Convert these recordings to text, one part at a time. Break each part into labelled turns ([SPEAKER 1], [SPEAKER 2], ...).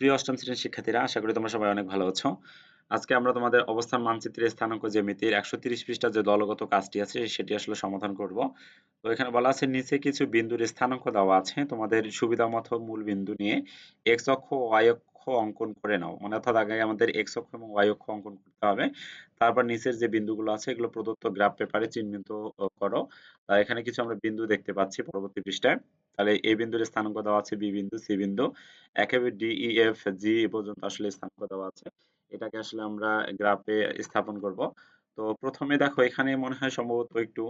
[SPEAKER 1] প্রিয় অষ্টম শ্রেণির শিক্ষার্থীরা, আশা করি তোমরা সবাই অনেক ভালো আছো। আজকে আমরা তোমাদের অবস্থান মানচিত্রের স্থানাঙ্ক জ্যামিতির একশো তিরিশ পৃষ্ঠা যে দলগত কাজটি আছে, সেটি আসলে সমাধান করব। তো এখানে বলা আছে, নিচে কিছু বিন্দুর স্থানাঙ্ক দেওয়া আছে। তোমাদের সুবিধা মতো মূল বিন্দু নিয়ে এক্স অক্ষ ওয়াই অক্ষ অঙ্কন করে নাও। মানে অর্থাৎ আগে আমাদের এক্স অক্ষ এবং ওয়াই অক্ষ অঙ্কন করতে হবে। তারপর নিচের যে বিন্দুগুলো আছে, এগুলো প্রদত্ত গ্রাফ পেপারে চিহ্নিত করো। এখানে কিছু আমরা বিন্দু দেখতে পাচ্ছি পরবর্তী পৃষ্ঠায়। তাহলে এ বিন্দুর স্থানাঙ্ক দেওয়া আছে বি বিন্দু, সি বিন্দু। একেবারে ডি, ই, এফ, জি এ পর্যন্ত আসলে স্থানাঙ্ক দেওয়া আছে। এটাকে আসলে আমরা গ্রাফে স্থাপন করব। তো প্রথমে দেখো, এখানে মনে হয় সম্ভবত একটু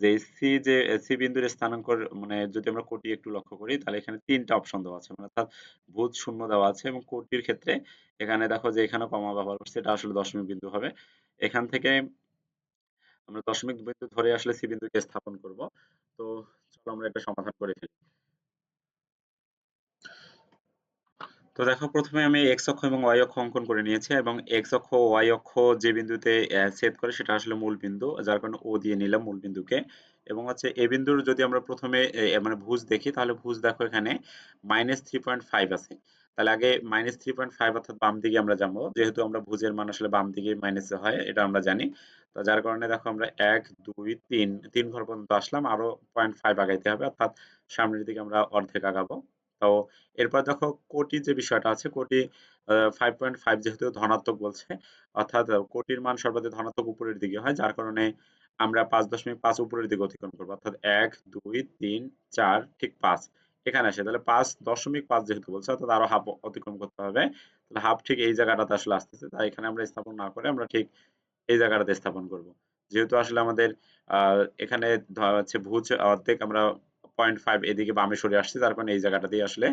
[SPEAKER 1] যে সি যে, সি বিন্দুর স্থানাঙ্ক মানে যদি আমরা কোটি একটু লক্ষ্য করি, তাহলে এখানে তিনটা অপশন দেওয়া আছে। মানে অর্থাৎ ভূত শূন্য দেওয়া আছে এবং কোটির ক্ষেত্রে এখানে দেখো যে এখানে কমা ব্যবহার করছে, এটা আসলে দশমিক বিন্দু হবে। এখান থেকে আমরা দশমিক বিন্দু ধরে আসলে সি বিন্দুকে স্থাপন করব। তো চলো আমরা এটা সমাধান করে ফেলি। তো দেখো, প্রথমে আমি এক্স অক্ষ এবং ওয়াই অক্ষ অঙ্কন করে নিয়েছি এবং এক্স অক্ষ ওয়াই অক্ষ যে বিন্দুতে ছেদ করে সেটা আসলে মূল বিন্দু, যার কারণে ও দিয়ে নিলাম মূল বিন্দুকে। এবং হচ্ছে এ বিন্দুর যদি আমরা প্রথমে মানে ভুজ দেখি, তাহলে ভুজ দেখো এখানে মাইনাস থ্রি পয়েন্ট ফাইভ আছে। তাহলে আগে মাইনাস থ্রি পয়েন্ট ফাইভ অর্থাৎ বাম দিকে আমরা যাব যেহেতু আমরা ভুজের মান আসলে বাম দিকে মাইনাস হয়, এটা আমরা জানি। তো যার কারণে দেখো আমরা এক, দুই, তিন তিন ঘর পর্যন্ত আসলাম, আরও পয়েন্ট ফাইভ আগাইতে হবে, অর্থাৎ সামনের দিকে আমরা অর্ধেক আগাবো। তো এরপর দেখো কোটি যে বিষয়টা আছে, কোটি ফাইভ পয়েন্ট ফাইভ যেহেতু ধনাত্মক বলছে, অর্থাৎ কোটির মান সর্বাধিক ধনাত্মক উপরের দিকে হয়, যার কারণে আমরা পাঁচ দশমিক পাঁচ উপরের দিকে অতিক্রম করব। অর্থাৎ এক, দুই, তিন, চার, ঠিক পাঁচ। এখানে আসে। তাহলে পাঁচ দশমিক পাঁচ যেহেতু বলছে, অর্থাৎ আরও হাফ অতিক্রম করতে হবে। তাহলে হাফ ঠিক এই জায়গাটাতে আসলে আসতেছে। তাই এখানে আমরা স্থাপন না করে আমরা ঠিক এই জায়গাটাতে স্থাপন করব। যেহেতু আসলে আমাদের এখানে হচ্ছে ভুজ অর্ধেক আমরা পয়েন্ট ফাইভ এদিকে বামে সরে আসছে তার কারণে এই জায়গাটাতেই আসলে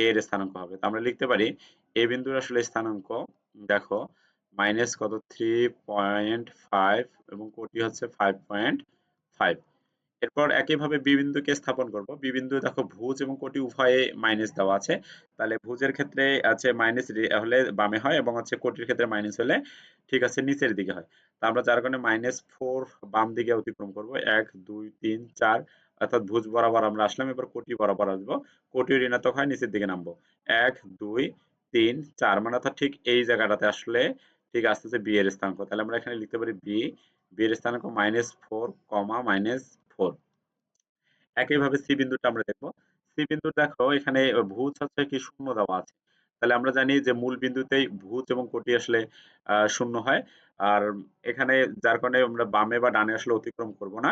[SPEAKER 1] এ এর স্থানাঙ্ক হবে। তো আমরা লিখতে পারি, এ বিন্দুর আসলে স্থানাঙ্ক, দেখো মাইনাস কত? থ্রি পয়েন্ট ফাইভ এবং কোটি হচ্ছে ফাইভ পয়েন্ট ফাইভ এরপর একইভাবে বি বিন্দুকে স্থাপন করব। বি বিন্দু দেখো ভুজ এবং কোটি উভয়ে মাইনাস দেওয়া আছে। তাহলে ভুজের ক্ষেত্রে আছে মাইনাস হলে বামে হয় এবং হচ্ছে কোটির ক্ষেত্রে মাইনাস হলে ঠিক আছে নিচের দিকে হয়। তা আমরা যার কারণে মাইনাস ফোর বাম দিকে অতিক্রম করব। এক, দুই, তিন, চার, অর্থাৎ ভুজ বরাবর আমরা আসলাম। এবার কোটি বরাবর আসব। কোটি ঋণাত্মক হয় নিচের দিকে নামবো। এক, দুই, তিন, চার মানে অর্থাৎ ঠিক এই জায়গাটাতে আসলে ঠিক আসতেছে বি এর স্থানাঙ্ক। তাহলে আমরা এখানে লিখতে পারি বি বি এর স্থানাঙ্ক minus four comma minus four একইভাবে সি বিন্দুটা আমরা দেখব। সি বিন্দু দেখো, এখানে ভুজ হচ্ছে কি শূন্য দেওয়া আছে। তাহলে আমরা জানি যে মূল বিন্দুতেই ভূত এবং কোটি আসলে শূন্য হয়। আর এখানে যার কারণে আমরা বামে বা ডানে আসলে অতিক্রম করব না।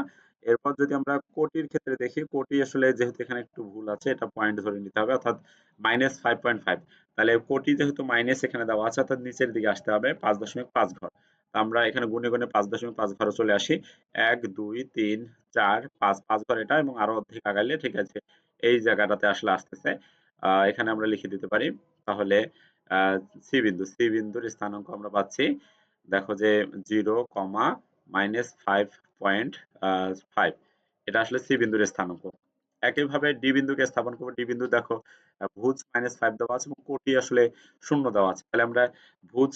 [SPEAKER 1] এরপর যদি আমরা কোটির ক্ষেত্রে দেখি, কোটি আসলে যেহেতু এখানে একটু ভুল আছে, এটা পয়েন্ট ধরে নিতে হবে, অর্থাৎ মাইনাস ফাইভ পয়েন্ট ফাইভ তাহলে কোটি যেহেতু মাইনাস এখানে দেওয়া আছে, অর্থাৎ নিচের দিকে আসতে হবে, পাঁচ দশমিক পাঁচ ঘর। আমরা এখানে গুনে গুনে পাঁচ দশমিক পাঁচ ঘরে চলে আসি। এক, দুই, তিন, চার, পাঁচ পাঁচ ঘর এটা এবং আরও অর্ধেক আগাইলে ঠিক আছে, এই জায়গাটাতে আসলে আসতেছে। এখানে আমরা লিখে দিতে পারি, তাহলে সি বিন্দু সি বিন্দুর স্থানাঙ্ক আমরা পাচ্ছি, দেখো যে zero comma minus five point five, এটা আসলে সি বিন্দুর স্থানাঙ্ক। একইভাবে ডি বিন্দুকে স্থাপন করব ডি বিন্দু দেখো, ভুজ মাইনাস ফাইভ দেওয়া আছে এবং কোটি আসলে শূন্য দেওয়া আছে। তাহলে আমরা ভুজ,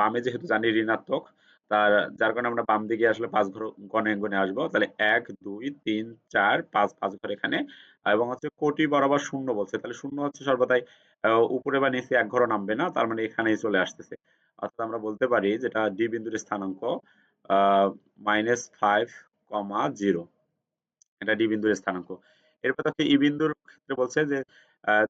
[SPEAKER 1] বামে যেহেতু জানি ঋণাত্মক তার, যার কারণে আমরা বাম দিকে আসলে পাঁচ ঘর, গণে গণে আসব। তাহলে এক, দুই, তিন, চার, পাঁচ পাঁচ ঘর এখানে। এবং হচ্ছে কোটি বরাবর শূন্য বলছে। তাহলে শূন্য হচ্ছে সর্বদাই উপরে বা নিচে এক ঘর নামবে না। তার মানে এখানেই চলে আসতেছে। অর্থাৎ আমরা বলতে পারি যেটা ডি বিন্দুর স্থানাঙ্ক মাইনাস ফাইভ কমা জিরো এটা ডি বিন্দুর স্থানাঙ্ক। এরপর দেখো ই বিন্দুর ক্ষেত্রে বলছে যে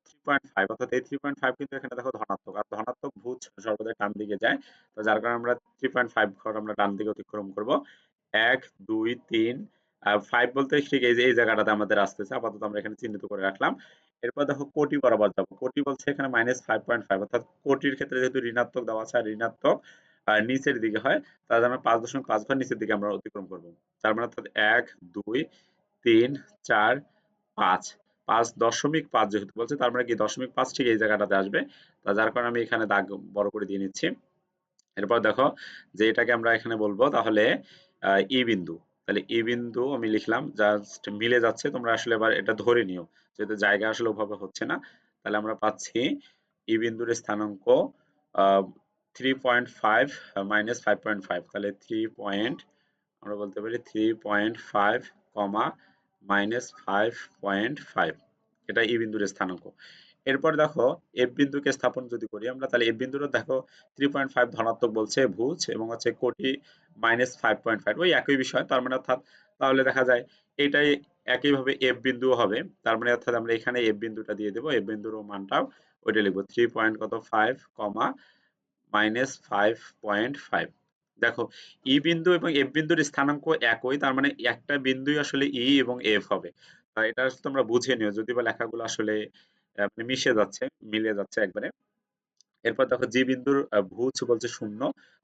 [SPEAKER 1] থ্রি পয়েন্ট ফাইভ অর্থাৎ এই থ্রি পয়েন্ট ফাইভ কিন্তু এখানে দেখো ধনাত্মক। আর ধনাত্মক ভুজ সর্বদাই ডান দিকে যায়। তো যার কারণে আমরা থ্রি পয়েন্ট ফাইভ ঘর আমরা ডান দিকে অতিক্রম করব। এক, দুই, তিন ফাইভ বলতে ঠিক এই যে, এই জায়গাটাতে আমাদের আসতেছে। আপাতত আমরা এখানে চিহ্নিত করে রাখলাম। এরপর দেখো কোটি বরাবর যাব। কোটি বলছে এখানে মাইনাস ফাইভ পয়েন্ট ফাইভ অর্থাৎ কোটির ক্ষেত্রে যেহেতু ঋণাত্মক দেওয়া আছে, আর ঋণাত্মক নিচের দিকে হয়, তাহলে আমরা পাঁচ দশমিক পাঁচ ঘর নিচের দিকে আমরা অতিক্রম করব। তার মানে অর্থাৎ এক, দুই, তিন, চার, পাঁচ। পাঁচ দশমিক পাঁচ যেহেতু বলছে, তার মানে কি দশমিক পাঁচ ঠিক এই জায়গাটাতে আসবে। তা যার কারণে আমি এখানে দাগ বড় করে দিয়ে নিচ্ছি। এরপর দেখো যে এটাকে আমরা এখানে বলব তাহলে ই বিন্দু। তাহলে ই বিন্দু আমি লিখলাম জাস্ট মিলে যাচ্ছে, তোমরা আসলে এবার এটা ধরে নিও, যেহেতু জায়গা আসলে ওভাবে হচ্ছে না। তাহলে আমরা পাচ্ছি ই বিন্দুর স্থানাঙ্ক three point five minus five point five তাহলে থ্রি পয়েন্ট আমরা বলতে পারি three point five comma minus five point five. এটা ই বিন্দুর স্থানাঙ্ক। এরপর দেখো এফ বিন্দুকে স্থাপন যদি করি আমরা, তাহলে এফ বিন্দুটা দেখো থ্রি পয়েন্ট ফাইভ ধনাত্মক বলছে, ভুজ, এবং হচ্ছে কোটি মাইনাস ফাইভ পয়েন্ট ফাইভ ওই একই বিষয়, তার মানে অর্থাৎ তাহলে দেখা যায় এটাই একইভাবে এফ বিন্দু হবে। তার মানে অর্থাৎ আমরা এখানে এফ বিন্দুটা দিয়ে দেবো। এফ বিন্দুর মানটাও ওইটা লিখব থ্রি পয়েন্ট কত five comma minus five point five দেখো, ই বিন্দু এবং এফ বিন্দুর স্থানাঙ্ক একই, তার মানে একটা বিন্দুই আসলে ই এবং এফ হবে। এটা আসলে তোমরা বুঝে নিও, যদি বা লেখাগুলো আসলে মিশে যাচ্ছে মিলে যাচ্ছে একবারে। এরপর দেখো, জি বিন্দুর ভুজ বলছে শূন্য,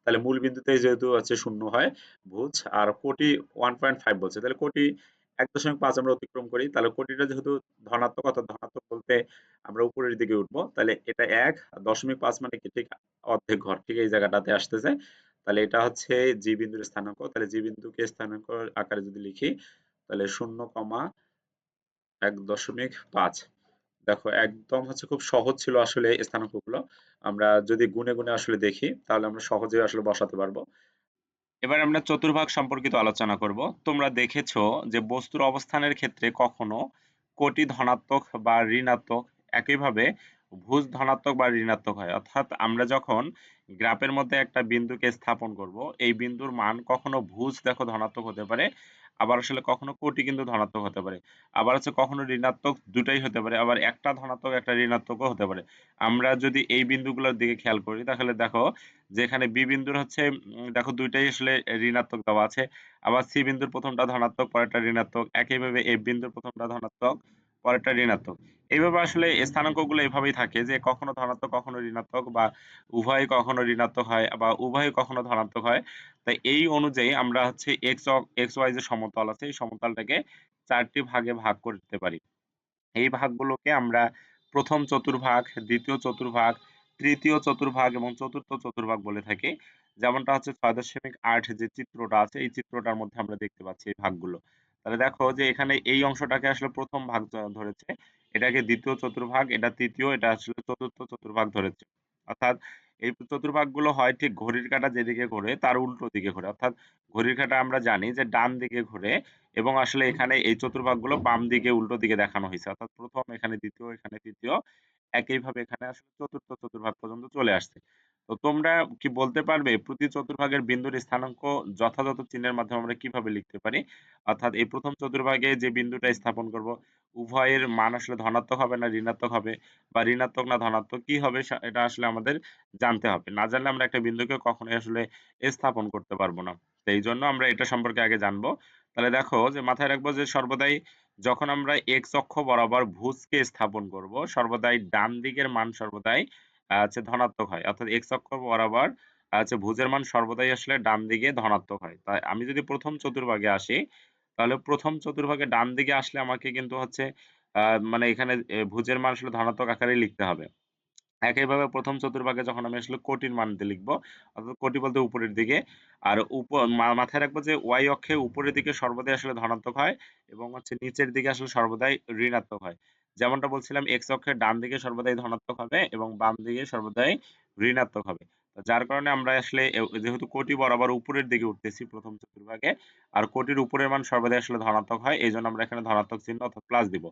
[SPEAKER 1] তাহলে মূল বিন্দুতে যেহেতু হচ্ছে শূন্য হয়, ভুজ, আর কোটি ওয়ান পয়েন্ট ফাইভ বলছে, তাহলে কোটি এক দশমিক পাঁচ আমরা অতিক্রম করি, তাহলে কোটিটা যেহেতু ধনাত্মক, অর্থাৎ ধনাত্মক বলতে আমরা উপরের দিকে উঠবো, তাহলে এটা এক দশমিক পাঁচ মানে কি? ঠিক অর্ধেক ঘর, ঠিক এই জায়গাটাতে আসতেছে। তাহলে এটা হচ্ছে জি বিন্দুর স্থানাঙ্ক। তাহলে জি বিন্দুকে স্থানাঙ্ক আকারে যদি লিখি, তাহলে শূন্য কমা এক দশমিক পাঁচ। দেখো, একদম হচ্ছে খুব সহজ ছিল আসলে স্থানাঙ্কগুলো। আমরা যদি গুনে গুনে আসলে দেখি, তাহলে আমরা সহজে আসলে বসাতে পারব। এবার আমরা চতুর্ভাগ সম্পর্কিত আলোচনা করব। তোমরা দেখেছ যে বস্তুর অবস্থানের ক্ষেত্রে কখনো কোটি ধনাত্মক বা ঋণাত্মক একইভাবে ভুজ ধনাত্মক বা ঋণাত্মক হয়। অর্থাৎ আমরা যখন গ্রাফের মধ্যে একটা বিন্দুকে স্থাপন করব, এই বিন্দুর মান কখনো ভুজ দেখো ধনাত্মক হতে পারে, আবার আসলে কখনো কোটি কিন্তু ধনাত্মক হতে পারে, আবার হচ্ছে কখনো ঋণাত্মক দুটাই হতে পারে, আবার একটা ধনাত্মক, একটা ঋণাত্মকও হতে পারে। আমরা যদি এই বিন্দুগুলোর দিকে খেয়াল করি, তাহলে দেখো যেখানে বি বিন্দুর হচ্ছে দেখো দুইটাই আসলে ঋণাত্মক দেওয়া আছে, আবার সি বিন্দুর প্রথমটা ধনাত্মক, পরেরটা ঋণাত্মক, একইভাবে এফ বিন্দুর প্রথমটা ধনাত্মক পরেরটা ঋণাত্মক। এইভাবে আসলে স্থানাঙ্কগুলো এভাবেই থাকে যে কখনো ধনাত্মক, কখনো ঋণাত্মক বা উভয় কখনো ঋণাত্মক হয় বা উভয় কখনো ধনাত্মক হয়। তাই এই অনুযায়ী আমরা হচ্ছে এক্স এক্স ওয়াই যে সমতল আছে, এই সমতলটাকে চারটি ভাগে ভাগ করতে পারি। এই ভাগগুলোকে আমরা প্রথম চতুর্ভাগ, দ্বিতীয় চতুর্ভাগ, তৃতীয় চতুর্ভাগ এবং চতুর্থ চতুর্ভাগ বলে থাকি। যেমনটা হচ্ছে ছয় দশমিক আট যে চিত্রটা আছে, এই চিত্রটার মধ্যে আমরা দেখতে পাচ্ছি এই ভাগগুলো। তাহলে দেখো যে এখানে এই অংশটাকে আসলে প্রথম ভাগ ধরেছে। এটাকে দ্বিতীয় চতুর্ভাগ, এটা তৃতীয়, এটা আসলে চতুর্থ চতুর্ভাগ ধরেছে। অর্থাৎ এই চতুর্ভাগগুলো হয় ঠিক ঘড়ির কাঁটা যেদিকে ঘোরে, তার উল্টো দিকে ঘোরে। অর্থাৎ ঘড়ির কাঁটা আমরা জানি যে ডান দিকে ঘোরে এবং আসলে এখানে এই চতুর্ভাগগুলো বাম দিকে, উল্টো দিকে দেখানো হয়েছে। অর্থাৎ প্রথম এখানে, দ্বিতীয় এখানে, তৃতীয় একইভাবে এখানে আসলে চতুর্থ চতুর্ভাগ পর্যন্ত চলে আসছে। তো তোমরা কি বলতে পারবে, প্রতি চতুর্ভাগের বিন্দুর স্থানাঙ্ক যথাযথ চিহ্নের মাধ্যমে আমরা কীভাবে লিখতে পারি? অর্থাৎ এই প্রথম চতুর্ভাগে যে বিন্দুটা স্থাপন করব, উভয়ের মান আসলে ধনাত্মক হবে না ঋণাত্মক হবে? বা ঋণাত্মক না ধনাত্মক, কি হবে এটা আসলে আমাদের জানতে হবে। না জানলে আমরা একটা বিন্দুকে কখনোই আসলে স্থাপন করতে পারব না। তো এই জন্য আমরা এটা সম্পর্কে আগে জানব। তাহলে দেখো যে মাথায় রাখব যে সর্বদাই যখন আমরা এক্স অক্ষ বরাবর ভুজকে স্থাপন করব, সর্বদাই ডান দিকের মান সর্বদাই হচ্ছে ধনাত্মক হয়। অর্থাৎ এক্স অক্ষ বরাবর হচ্ছে ভুজের মান সর্বদাই আসলে ডান দিকে ধনাত্মক হয়। তাই আমি যদি প্রথম চতুর্ভাগে আসি, তাহলে প্রথম চতুর্ভাগে ডান দিকে আসলে আমাকে কিন্তু হচ্ছে মানে এখানে ভুজের মান আসলে ধনাত্মক আকারে লিখতে হবে। একইভাবে প্রথম চতুর্ভাগে যখন আমি আসলে কোটির মান লিখব, অর্থাৎ কোটি বলতে উপরের দিকে, আর উপর মাথায় রাখব যে ওয়াই অক্ষে উপরের দিকে সর্বদাই আসলে ধনাত্মক হয় এবং হচ্ছে নিচের দিকে আসলে সর্বদাই ঋণাত্মক হয়। যেমনটা বলছিলাম এক্স অক্ষের ডান দিকে সর্বদাই ধনাত্মক হবে এবং বাম দিকে সর্বদাই ঋণাত্মক হবে। যার কারণে আমরা আসলে যেহেতু কোটি বরাবর উপরের দিকে উঠতেছি প্রথম চতুর্ভাগে, আর কোটির উপরের মান সর্বদাই আসলে ধনাত্মক হয় এই জন্য আমরা এখানে ধনাত্মক চিহ্ন অর্থাৎ প্লাস দিব।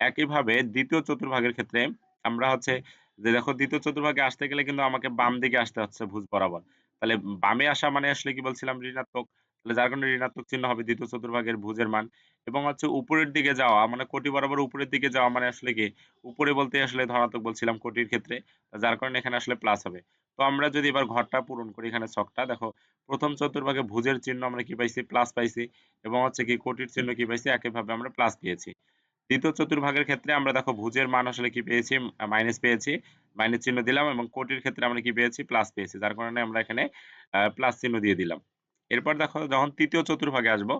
[SPEAKER 1] একইভাবে দ্বিতীয় চতুর্ভাগের ক্ষেত্রে আমরা হচ্ছে যে দেখো দ্বিতীয় চতুর্ভাগে আসতে গেলে কিন্তু আমাকে বাম দিকে আসতে হচ্ছে ভুজ বরাবর। তাহলে বামে আসা মানে আসলে কি বলছিলাম? ঋণাত্মক। তাহলে যার কারণে ঋণাত্মক চিহ্ন হবে দ্বিতীয় চতুর্ভাগের ভুজের মান। এবং হচ্ছে উপরের দিকে যাওয়া মানে কোটি বরাবর উপরের দিকে যাওয়া মানে আসলে কি? উপরে বলতে আসলে ধনাত্মক বলছিলাম কোটির ক্ষেত্রে। যার কারণে এখানে আসলে প্লাস হবে। তো আমরা যদি এবার ঘরটা পূরণ করি এখানে ছকটা, দেখো প্রথম চতুর্ভাগে ভুজের চিহ্ন আমরা কি পাইছি? প্লাস পাইছি। এবং হচ্ছে কি কোটির চিহ্ন কি পাইছি? একইভাবে আমরা প্লাস পেয়েছি। দ্বিতীয় চতুর্ভাগের ক্ষেত্রে আমরা দেখো ভুজের মান আসলে কি পেয়েছি? মাইনাস পেয়েছি। মাইনাস চিহ্ন দিলাম এবং কোটির ক্ষেত্রে আমরা কি পেয়েছি? প্লাস পেয়েছি। যার কারণে আমরা এখানে প্লাস চিহ্ন দিয়ে দিলাম। এরপর দেখো যখন তৃতীয় চতুর্ভাগে আসব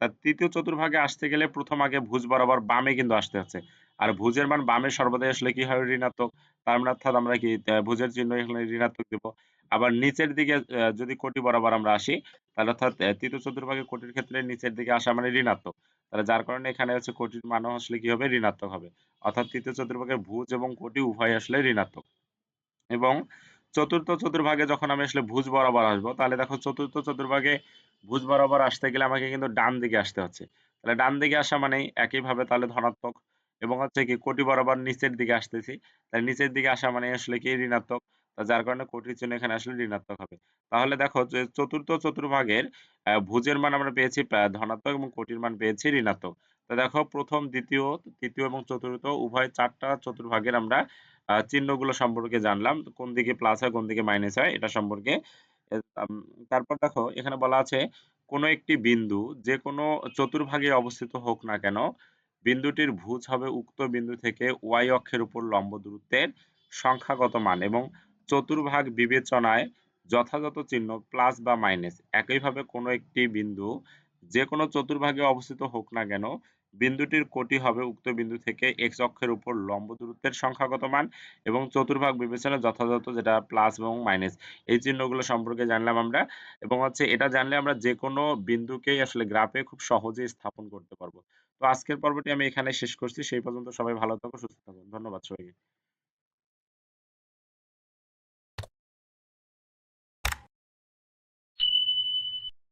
[SPEAKER 1] তার তৃতীয় চতুর্ভাগে আসতে গেলে প্রথম আগে ভুজ বরাবর বামে কিন্তু আসতে হচ্ছে। আর ভুজের মান বামে সর্বদাই আসলে কি হয়? ঋণাত্মক। তার মানে অর্থাৎ আমরা কি ভুজের চিহ্ন এখানে ঋণাত্মক দেব। আবার নিচের দিকে যদি কোটি বরাবর আমরা আসি, তাহলে অর্থাৎ তৃতীয় চতুর্ভাগে কোটির ক্ষেত্রে নিচের দিকে আসা মানে ঋণাত্মক। তাহলে যার কারণে এখানে হচ্ছে কোটির মানও আসলে কি হবে ঋণাত্মক হবে? অর্থাৎ তৃতীয় চতুর্ভাগের ভুজ এবং কোটি উভয় আসলে ঋণাত্মক। এবং চতুর্থ চতুর্ভাগে যখন আমি আসলে ভুজ বরাবর আসব, তাহলে দেখো চতুর্থ চতুর্ভাগে ভুজ বরাবর আসতে গেলে আমাকে কিন্তু ডান দিকে আসতে হচ্ছে। তাহলে ডান দিকে আসা মানে একইভাবে তাহলে ধনাত্মক এবং হচ্ছে কি কোটি বরাবর নিচের দিকে আসতেছি। তাহলে নিচের দিকে আসা মানে আসলে কি ঋণাত্মক? যার কারণে কোটির চিহ্ন এখানে আসলে ঋণাত্মক হবে। তাহলে দেখো যে চতুর্থ চতুর্ভাগের ভুজের মান আমরা পেয়েছি ধনাত্মক এবং কোটির মান পেয়েছি ঋণাত্মক। তো দেখো প্রথম, দ্বিতীয়, তৃতীয় এবং চতুর্থ উভয় চারটা চতুর্ভাগের আমরা চিহ্নগুলো সম্পর্কে জানলাম, কোন দিকে প্লাস হয়, কোন দিকে মাইনাস হয়, এটা সম্পর্কে। তারপর দেখো এখানে বলা আছে, কোনো একটি বিন্দু যে কোনো চতুর্ভাগে অবস্থিত হোক না কেন, বিন্দুটির ভুজ হবে উক্ত বিন্দু থেকে ওয়াই অক্ষের উপর লম্ব দূরত্বের সংখ্যাগত মান এবং চতুর্ভাগ বিবেচনায় যথাযথ চিহ্ন প্লাস বা মাইনাস। একইভাবে কোনো একটি বিন্দু যে কোনো চতুর্ভাগে অবস্থিত হোক না কেন, বিন্দুটির কোটি হবে উক্ত বিন্দু থেকে এক্স অক্ষের উপর লম্ব দূরত্বের সংখ্যাগত মান এবং চতুর্ভাগ বিবেচনা যথাযথ যেটা প্লাস এবং মাইনাস। এই চিহ্নগুলো সম্পর্কে জানলাম আমরা এবং হচ্ছে এটা জানলে আমরা যে কোনো বিন্দুকেই আসলে গ্রাফে খুব সহজেই স্থাপন করতে পারব। তো আজকের পর্বটি আমি এখানে শেষ করছি। সেই পর্যন্ত সবাই ভালো থাকো, সুস্থ থাকো। ধন্যবাদ সবাইকে।